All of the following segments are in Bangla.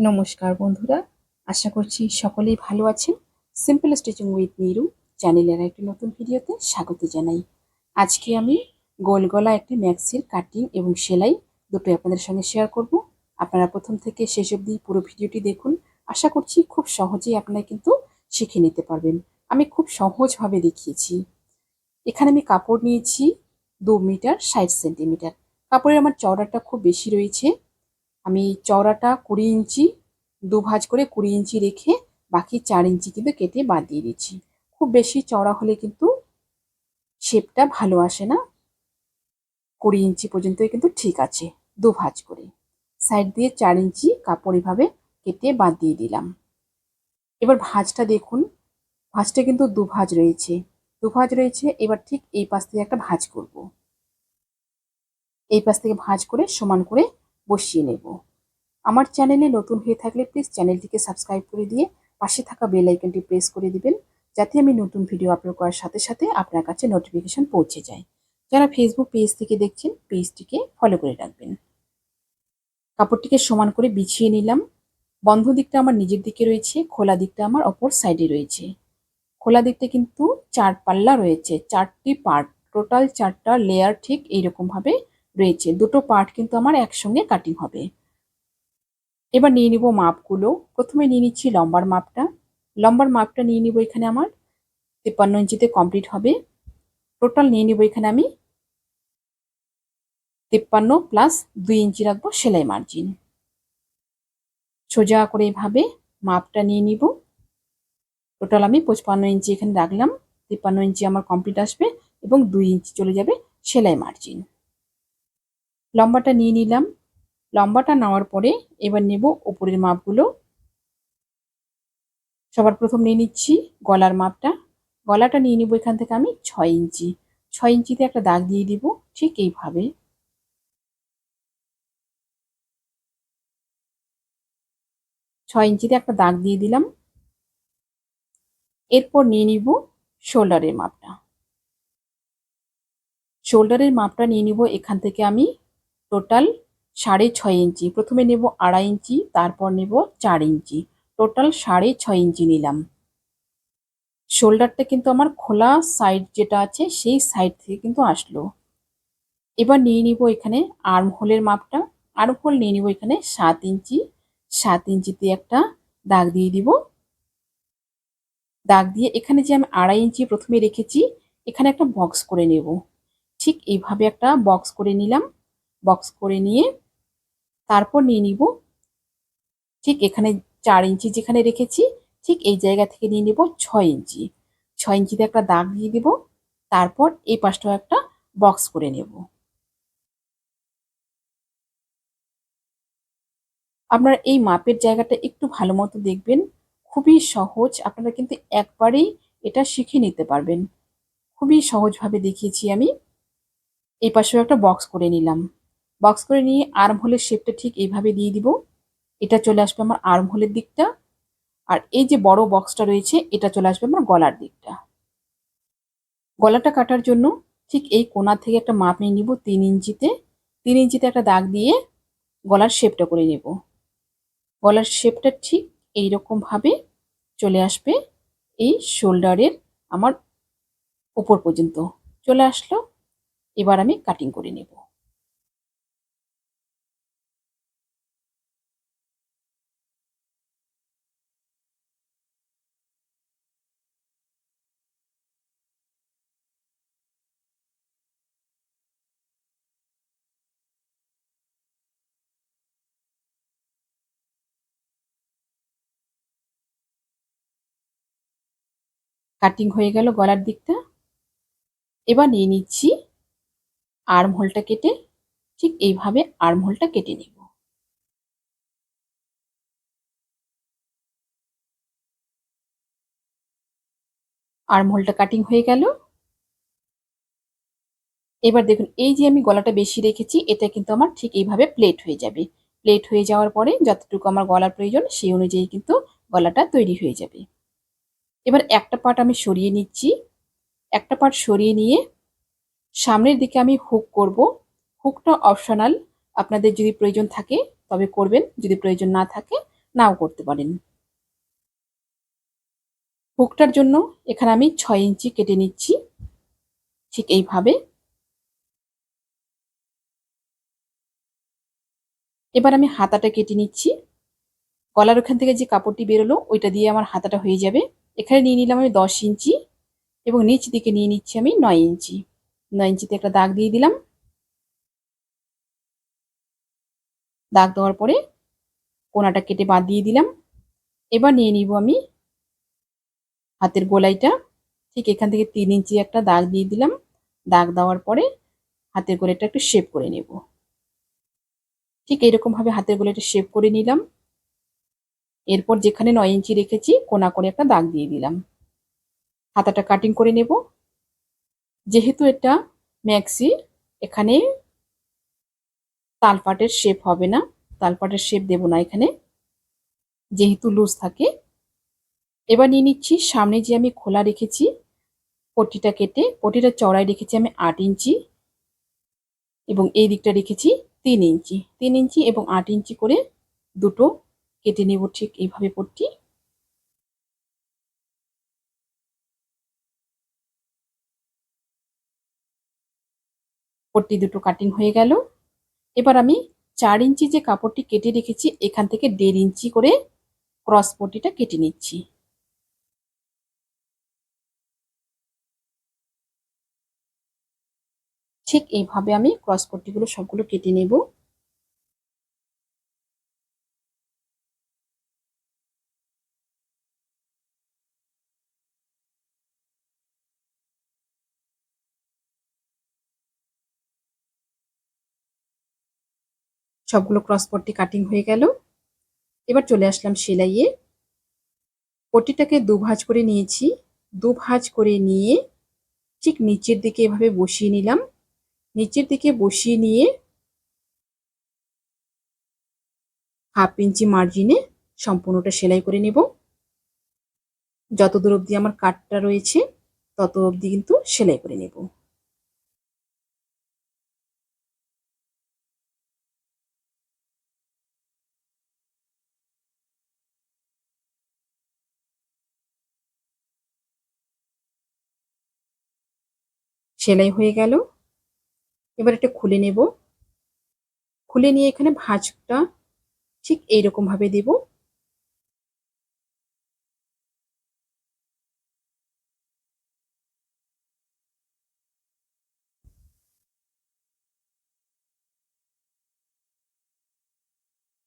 নমস্কার বন্ধুরা, আশা করছি সকলেই ভালো আছেন। সিম্পল স্টিচিং উইথ নিরু চ্যানেলের একটি নতুন ভিডিওতে স্বাগত জানাই। আজকে আমি গোল গলা একটি ম্যাক্সির কাটিং এবং সেলাই দুটোই আপনাদের সঙ্গে শেয়ার করব। আপনারা প্রথম থেকে শেষ অবধি পুরো ভিডিওটি দেখুন। আশা করছি খুব সহজেই আপনারা কিন্তু শিখে নিতে পারবেন। আমি খুব সহজভাবে দেখিয়েছি। এখানে আমি কাপড় নিয়েছি দু মিটার ষাট সেন্টিমিটার। কাপড়ের আমার চওড়াটা খুব বেশি রয়েছে। আমি চওড়াটা কুড়ি ইঞ্চি দু ভাঁজ করে কুড়ি ইঞ্চি রেখে বাকি চার ইঞ্চি কিন্তু কেটে বাদ দিয়ে দিচ্ছি। খুব বেশি চওড়া হলে কিন্তু শেপটা ভালো আসে না। কুড়ি ইঞ্চি পর্যন্তই কিন্তু ঠিক আছে দু ভাঁজ করে। সাইড দিয়ে চার ইঞ্চি কাপড় এভাবে কেটে বাদ দিয়ে দিলাম। এবার ভাঁজটা দেখুন, ভাঁজটা কিন্তু দু ভাঁজ রয়েছে। দু ভাঁজ রয়েছে, এবার ঠিক এই পাশ থেকে একটা ভাঁজ করব। এই পাশ থেকে ভাঁজ করে সমান করে বসিয়ে নেব। আমার চ্যানেলে নতুন হয়ে থাকলে প্লিজ চ্যানেলটিকে সাবস্ক্রাইব করে দিয়ে পাশে থাকা বেল আইকনটি প্রেস করে দিবেন, যাতে আমি নতুন ভিডিও আপলোড করার সাথে সাথে আপনার কাছে নোটিফিকেশন পৌঁছে যায়। যারা ফেসবুক পেজ থেকে দেখছেন পেজটিকে ফলো করে রাখবেন। কাপড়টিকে সমান করে বিছিয়ে নিলাম। বন্ধ দিকটা আমার নিজের দিকে রয়েছে, খোলা দিকটা আমার অপর সাইডে রয়েছে। খোলা দিকটা কিন্তু চার পাল্লা রয়েছে, চারটি পার্ট টোটাল চারটা লেয়ার ঠিক এইরকমভাবে রয়েছে। দুটো পার্ট কিন্তু আমার একসঙ্গে কাটিং হবে। এবার নিয়ে নিব মাপগুলো। প্রথমে নিয়ে নিচ্ছি লম্বার মাপটা। লম্বার মাপটা নিয়ে নিব এখানে আমার। তিপ্পান্ন ইঞ্চিতে কমপ্লিট হবে। টোটাল নিয়ে নিব এখানে আমি তিপ্পান্ন প্লাস দুই ইঞ্চি রাখব সেলাই মার্জিন সোজা করে এভাবে মাপটা নিয়ে নিব। টোটাল আমি পঁচপান্ন ইঞ্চি এখানে রাখলাম। তিপ্পান্ন ইঞ্চি আমার কমপ্লিট আসবে এবং দুই ইঞ্চি চলে যাবে সেলাই মার্জিন লম্বাটা নিয়ে নিলাম। লম্বাটা নেওয়ার পরে এবার নেব ওপরের মাপগুলো। সবার প্রথম নিয়ে নিচ্ছি গলার মাপটা। গলাটা নিয়ে নিব এখান থেকে আমি ছয় ইঞ্চি। ছয় ইঞ্চিতে একটা দাগ দিয়ে দিব, ঠিক এইভাবে। ছয় ইঞ্চিতে একটা দাগ দিয়ে দিলাম। এরপর নিয়ে নিব শোল্ডারের মাপটা। শোল্ডারের মাপটা নিয়ে নিব এখান থেকে আমি টোটাল সাড়ে ছয় ইঞ্চি। প্রথমে নেব আড়াই ইঞ্চি, তারপর নেব চার ইঞ্চি। টোটাল সাড়ে ছয় ইঞ্চি নিলাম। শোল্ডারটা কিন্তু আমার খোলা সাইড যেটা আছে, সেই সাইড থেকে কিন্তু আসলো। এবার নিয়ে নিব এখানে আর্ম হোলের মাপটা। আর্ম হোল নিয়ে নিব এখানে সাত ইঞ্চি। সাত ইঞ্চিতে একটা দাগ দিয়ে দিব। দাগ দিয়ে এখানে যে আমি আড়াই ইঞ্চি প্রথমে রেখেছি, এখানে একটা বক্স করে নেব। ঠিক এইভাবে একটা বক্স করে নিলাম। বক্স করে নিয়ে তারপর নিয়ে নিব। ঠিক এখানে চার ইঞ্চি যেখানে রেখেছি, ঠিক এই জায়গা থেকে নিয়ে নিব ছয় ইঞ্চি। ছয় ইঞ্চিতে একটা দাগ দিয়ে দিব, তারপর এই পাশটাও একটা বক্স করে নেব। আপনারা এই মাপের জায়গাটা একটু ভালো মতো দেখবেন, খুবই সহজ, আপনারা কিন্তু একবারেই এটা শিখে নিতে পারবেন। খুবই সহজভাবে দেখিয়েছি আমি। এই পাশেও একটা বক্স করে নিলাম। বক্স করে নিয়ে আর্ম হোলের শেপটা ঠিক এইভাবে দিয়ে দিব। এটা চলে আসবে আমার আর্ম হোলের দিকটা। আর এই যে বড় বক্সটা রয়েছে, এটা চলে আসবে আমার গলার দিকটা। গলাটা কাটার জন্য ঠিক এই কোনা থেকে একটা মাপ নিয়ে নিব তিন ইঞ্চিতে। তিন ইঞ্চিতে একটা দাগ দিয়ে গলার শেপটা করে নেব। গলার শেপটা ঠিক এইরকমভাবে চলে আসবে এই শোল্ডারের আমার উপর পর্যন্ত। চলে আসলো, এবার আমি কাটিং করে নেব। কাটিং হয়ে গেল গলার দিকটা। এবার নিয়ে নিচ্ছি আর্ম হোলটা কেটে ঠিক এইভাবে আর্ম হোলটা কেটে নেব। আর্ম হোলটা কাটিং হয়ে গেল। এবার দেখুন, এই যে আমি গলাটা বেশি রেখেছি, এটা কিন্তু আমার ঠিক এইভাবে প্লেট হয়ে যাবে। প্লেট হয়ে যাওয়ার পরে যতটুকু আমার গলার প্রয়োজন, সেই অনুযায়ী কিন্তু গলাটা তৈরি হয়ে যাবে। এবার একটা পার্ট আমি সরিয়ে নিচ্ছি। একটা পার্ট সরিয়ে নিয়ে সামনের দিকে আমি হুক করব। হুকটা অপশনাল আপনাদের যদি প্রয়োজন থাকে, তবে করবেন। যদি প্রয়োজন না থাকে, নাও করতে পারেন। হুকটার জন্য এখানে আমি ছয় ইঞ্চি কেটে নিচ্ছি। ঠিক এইভাবে। এবার আমি হাতাটা কেটে নিচ্ছি। গলার ওখান থেকে যে কাপড়টি বেরোলো, ওইটা দিয়ে আমার হাতাটা হয়ে যাবে। এখানে নিয়ে নিলাম আমি দশ ইঞ্চি এবং নিচ দিকে নিয়ে নিচ্ছি আমি নয় ইঞ্চি। নয় ইঞ্চিতে একটা দাগ দিয়ে দিলাম। দাগ দেওয়ার পরে কোনাটা কেটে বাদ দিয়ে দিলাম। এবার নিয়ে নিব আমি হাতের গোলাইটা। ঠিক এখান থেকে তিন ইঞ্চি একটা দাগ দিয়ে দিলাম। দাগ দেওয়ার পরে হাতের গোলাইটা একটু শেপ করে নেব। ঠিক এইরকমভাবে হাতের গোলাইটা শেপ করে নিলাম। এরপর যেখানে নয় ইঞ্চি রেখেছি, কোনা করে একটা দাগ দিয়ে দিলাম। হাতাটা কাটিং করে নেব। যেহেতু এটা ম্যাক্সি এখানে তালপাটের শেপ হবে না, তালপাটের শেপ দেব না এখানে। যেহেতু লুজ থাকে। এবার নিয়ে নিচ্ছি, সামনে যে আমি খোলা রেখেছি, পটিটা কেটে, পটিটা চড়াই রেখেছি আমি আট ইঞ্চি এবং এই দিকটা রেখেছি তিন ইঞ্চি। তিন ইঞ্চি এবং আট ইঞ্চি করে দুটো কেটে নেব ঠিক এইভাবে পট্টি। পট্টি দুটো কাটিং হয়ে গেল। এবার আমি চার ইঞ্চি যে কাপড়টি কেটে রেখেছি, এখান থেকে দেড় ইঞ্চি করে ক্রস পট্টিটা কেটে নিচ্ছি। ঠিক এইভাবে আমি ক্রস পট্টিগুলো সবগুলো কেটে নেব। সবগুলো ক্রস পট্টি কাটিং হয়ে গেল। এবার চলে আসলাম সেলাইয়ে। পট্টিটাকে দু ভাঁজ করে নিয়েছি। দু ভাঁজ করে নিয়ে ঠিক নিচের দিকে এভাবে বসিয়ে নিলাম। নিচের দিকে বসিয়ে নিয়ে হাফ ইঞ্চি মার্জিনে সম্পূর্ণটা সেলাই করে নেব। যত দূর অবধি আমার কাটটা রয়েছে, তত অবধি কিন্তু সেলাই করে নেব। সেলাই হয়ে গেল। এবার এটা খুলে নেব। খুলে নিয়ে এখানে ভাঁজটা ঠিক এইরকম ভাবে দেব।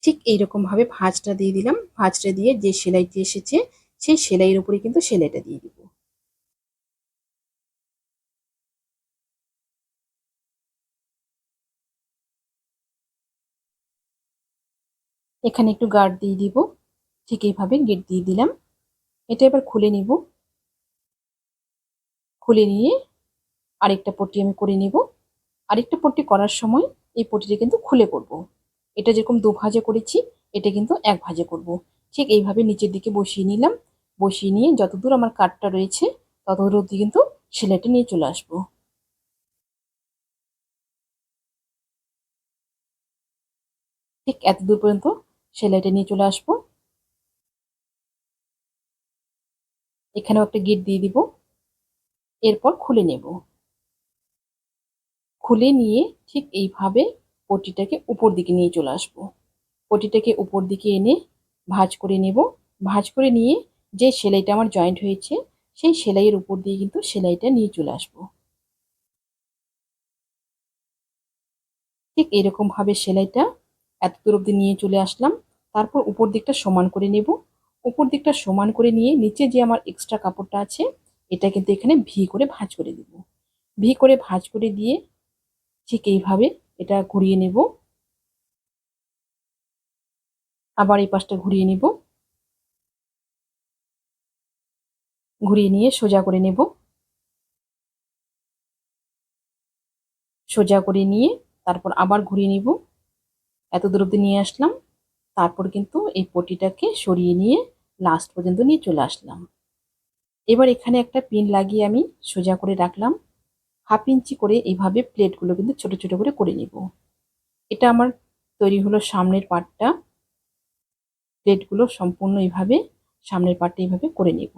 ঠিক এইরকম ভাবে ভাঁজটা দিয়ে দিলাম। ভাঁজটা দিয়ে যে সেলাইটি এসেছে, সেই সেলাইয়ের উপরে কিন্তু সেলাইটা দিয়ে দিব। এখানে একটু গার্ড দিয়ে দিব। ঠিক এইভাবে গেট দিয়ে দিলাম। এটা এবার খুলে নিব। খুলে নিয়ে আরেকটা পট্টি আমি করে নিব। আরেকটা পট্টি করার সময় এই পট্টিটা কিন্তু খুলে করব। এটা যেরকম দু ভাজে করেছি, এটা কিন্তু এক ভাজে করব। ঠিক এইভাবে নিচের দিকে বসিয়ে নিলাম। বসিয়ে নিয়ে যতদূর আমার কাঠটা রয়েছে, ততদূর অব্দি কিন্তু সেলাইটা নিয়ে চলে আসব। ঠিক এত দূর পর্যন্ত সেলাইটা নিয়ে চলে আসব। এখানেও একটা গিট দিয়ে দিব। এরপর খুলে নেব। খুলে নিয়ে ঠিক এইভাবে পটিটাকে উপর দিকে নিয়ে চলে আসব। পটিটাকে উপর দিকে এনে ভাঁজ করে নেব। ভাঁজ করে নিয়ে যে সেলাইটা আমার জয়েন্ট হয়েছে, সেই সেলাইয়ের উপর দিয়ে কিন্তু সেলাইটা নিয়ে চলে আসব। ঠিক এরকমভাবে সেলাইটা এত দূর অব্দি নিয়ে চলে আসলাম। তারপর উপর দিকটা সমান করে নেব। উপর দিকটা সমান করে নিয়ে নিচে যে আমার এক্সট্রা কাপড়টা আছে, এটা কিন্তু এখানে ভি করে ভাঁজ করে দেব। ভি করে ভাঁজ করে দিয়ে ঠিক এইভাবে এটা ঘুরিয়ে নেব। আবার এই পাশটা ঘুরিয়ে নেব। ঘুরিয়ে নিয়ে সোজা করে নেব। সোজা করে নিয়ে তারপর আবার ঘুরিয়ে নিব। এত দূর অব্দি নিয়ে আসলাম। তারপর কিন্তু এই পটিটাকে সরিয়ে নিয়ে লাস্ট পর্যন্ত নিয়ে চলে আসলাম। এবার এখানে একটা পিন লাগিয়ে আমি সোজা করে রাখলাম। হাফ ইঞ্চি করে এইভাবে প্লেটগুলো কিন্তু ছোট ছোট করে করে নিব। এটা আমার তৈরি হলো সামনের পার্টটা প্লেটগুলো সম্পূর্ণ এইভাবে সামনের পাটটা এইভাবে করে নেব।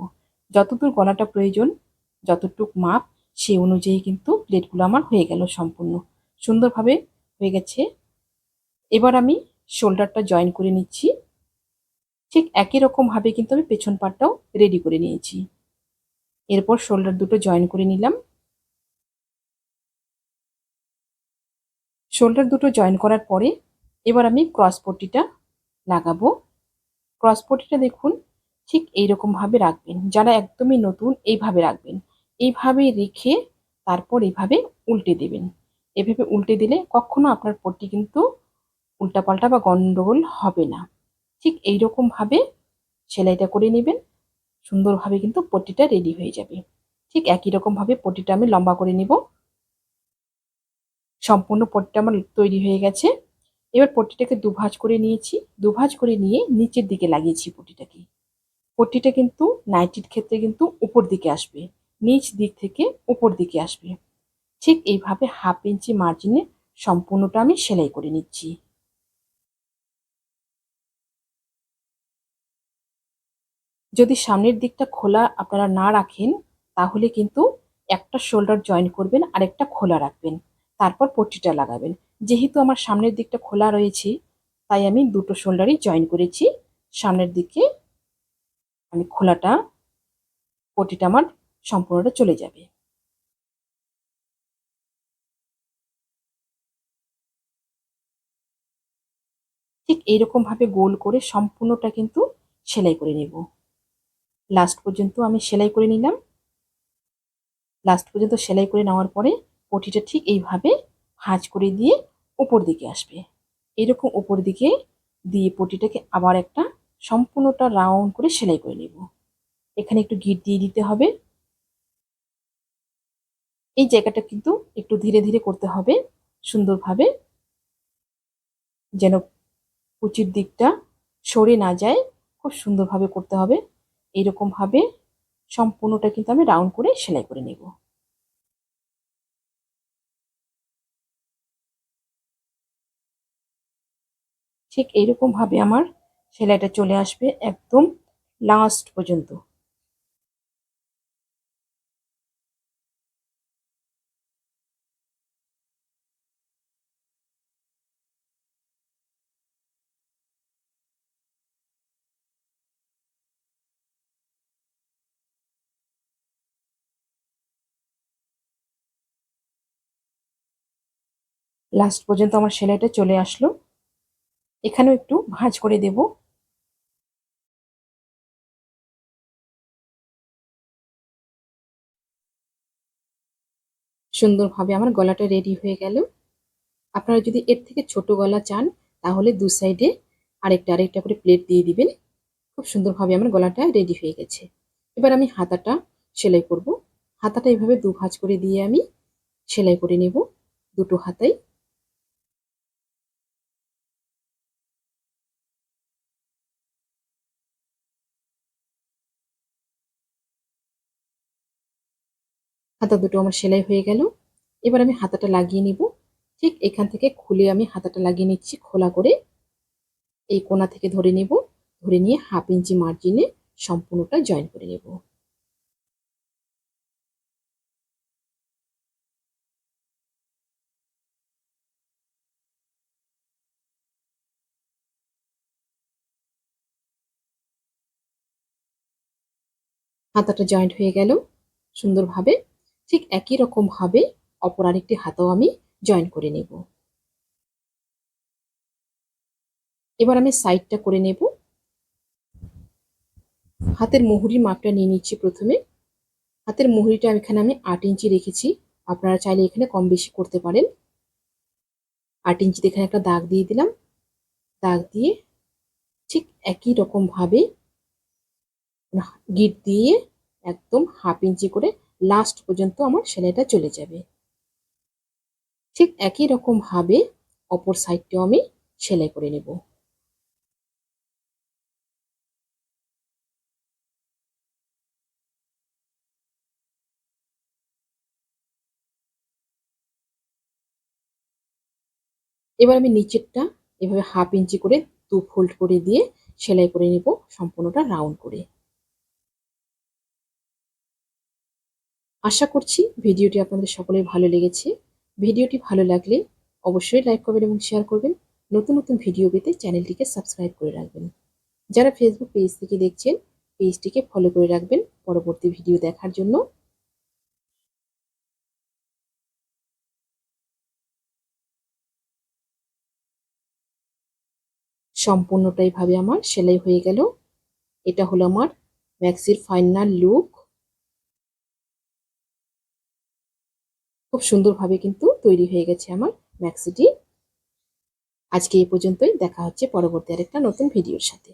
যতদূর গলাটা প্রয়োজন, যতটুক মাপ, সেই অনুযায়ী কিন্তু প্লেটগুলো আমার হয়ে গেল সম্পূর্ণ। সুন্দরভাবে হয়ে গেছে। এবার আমি শোল্ডারটা জয়েন করে নিচ্ছি। ঠিক একই রকমভাবে কিন্তু আমি পেছন পাটটাও রেডি করে নিয়েছি। এরপর শোল্ডার দুটো জয়েন করে নিলাম। শোল্ডার দুটো জয়েন করার পরে এবার আমি ক্রস পট্টিটা লাগাবো। ক্রস পট্টিটা দেখুন, ঠিক এইরকমভাবে রাখবেন। যারা একদমই নতুন, এইভাবে রাখবেন। এইভাবে রেখে তারপর এইভাবে উল্টে দেবেন। এভাবে উল্টে দিলে কখনো আপনার পট্টি কিন্তু উল্টাপাল্টা বা গন্ডগোল হবে না। ঠিক এইরকমভাবে সেলাইটা করে নেবেন। সুন্দরভাবে কিন্তু পট্টিটা রেডি হয়ে যাবে। ঠিক একই রকমভাবে পট্টিটা আমি লম্বা করে নিব। সম্পূর্ণ পটিটা আমার তৈরি হয়ে গেছে। এবার পট্টিটাকে দুভাজ করে নিয়েছি। দুভাজ করে নিয়ে নিচের দিকে লাগিয়েছি পট্টিটাকে পট্টিটা কিন্তু নাইটির ক্ষেত্রে কিন্তু উপর দিকে আসবে। নিচ দিক থেকে উপর দিকে আসবে। ঠিক এইভাবে হাফ ইঞ্চি মার্জিনে সম্পূর্ণটা আমি সেলাই করে নিচ্ছি। যদি সামনের দিকটা খোলা আপনারা না রাখেন, তাহলে কিন্তু একটা শোল্ডার জয়েন করবেন আর একটা খোলা রাখবেন। তারপর পট্টিটা লাগাবেন। যেহেতু আমার সামনের দিকটা খোলা রয়েছে, তাই আমি দুটো শোল্ডারই জয়েন করেছি। সামনের দিকে আমি খোলাটা পটিটা আমার সম্পূর্ণটা চলে যাবে। ঠিক এইরকমভাবে গোল করে সম্পূর্ণটা কিন্তু সেলাই করে নেব। লাস্ট পর্যন্ত আমি সেলাই করে নিলাম। লাস্ট পর্যন্ত সেলাই করে নেওয়ার পরে পটিটা ঠিক এইভাবে ভাঁজ করে দিয়ে উপর দিকে আসবে। এরকম উপর দিকে দিয়ে পটিটাকে আবার একটা সম্পূর্ণটা রাউন্ড করে সেলাই করে নেব। এখানে একটু গিট দিয়ে দিতে হবে। এই জায়গাটা কিন্তু একটু ধীরে ধীরে করতে হবে, সুন্দরভাবে। যেন কুচির দিকটা সরে না যায়, খুব সুন্দরভাবে করতে হবে। এইরকমভাবে সম্পূর্ণটা কিন্তু আমি রাউন্ড করে সেলাই করে নেব। ঠিক এইরকমভাবে আমার সেলাইটা চলে আসবে একদম লাস্ট পর্যন্ত। লাস্ট পর্যন্ত আমার সেলাইটা চলে আসলো। এখানেও একটু ভাঁজ করে দেব। সুন্দরভাবে আমার গলাটা রেডি হয়ে গেল। আপনারা যদি এর থেকে ছোট গলা চান, তাহলে দু সাইডে আরেকটা আরেকটা করে প্লেট দিয়ে দিবেন। খুব সুন্দরভাবে আমার গলাটা রেডি হয়ে গেছে। এবার আমি হাতাটা সেলাই করব। হাতাটা এভাবে দু ভাঁজ করে দিয়ে আমি সেলাই করে নেব। দুটো হাতাই। হাতা দুটো আমার সেলাই হয়ে গেল। এবার আমি হাতাটা লাগিয়ে নিব। ঠিক এখান থেকে খুলে আমি হাতাটা লাগিয়ে নিচ্ছি খোলা করে। এই কোনা থেকে ধরে নেব। ধরে নিয়ে হাফ ইঞ্চি মার্জিনে সম্পূর্ণটা জয়েন করে নেব। হাতাটা জয়েন্ট হয়ে গেল। সুন্দরভাবে ঠিক একই রকম ভাবে অপর আরেকটি হাতাও আমি জয়েন করে নেব। এবার আমি সাইডটা করে নেব। হাতের মুহুরির মাপটা নিয়ে নিচ্ছি প্রথমে। হাতের মুহুরিটা এখানে আমি আট ইঞ্চি রেখেছি। আপনারা চাইলে এখানে কম বেশি করতে পারেন। আট ইঞ্চিতে এখানে একটা দাগ দিয়ে দিলাম। দাগ দিয়ে ঠিক একই রকম ভাবে গিট দিয়ে একদম হাফ ইঞ্চি করে লাস্ট পর্যন্ত আমার সেলাইটা চলে যাবে। ঠিক একই রকম ভাবে অপর সাইডটাও আমি সেলাই করে নেব। এবার আমি নিচেরটা এভাবে হাফ ইঞ্চি করে দু ফোল্ড করে দিয়ে সেলাই করে নেব সম্পূর্ণটা রাউন্ড করে। আশা করছি ভিডিওটি আপনাদের সকলের ভালো লেগেছে। ভিডিওটি ভালো লাগলে অবশ্যই লাইক করবেন এবং শেয়ার করবেন। নতুন নতুন ভিডিও পেতে চ্যানেলটিকে সাবস্ক্রাইব করে রাখবেন। যারা ফেসবুক পেজ থেকে দেখছেন পেজটিকে ফলো করে রাখবেন পরবর্তী ভিডিও দেখার জন্য। সম্পূর্ণটাই ভাবে আমার সেলাই হয়ে গেল। এটা হলো আমার ম্যাক্সির ফাইনাল লুক খুব সুন্দরভাবে কিন্তু তৈরি হয়ে গেছে আমার ম্যাক্সিটি আজকে এই পর্যন্তই। দেখা হচ্ছে পরবর্তী আরেকটা নতুন ভিডিওর সাথে।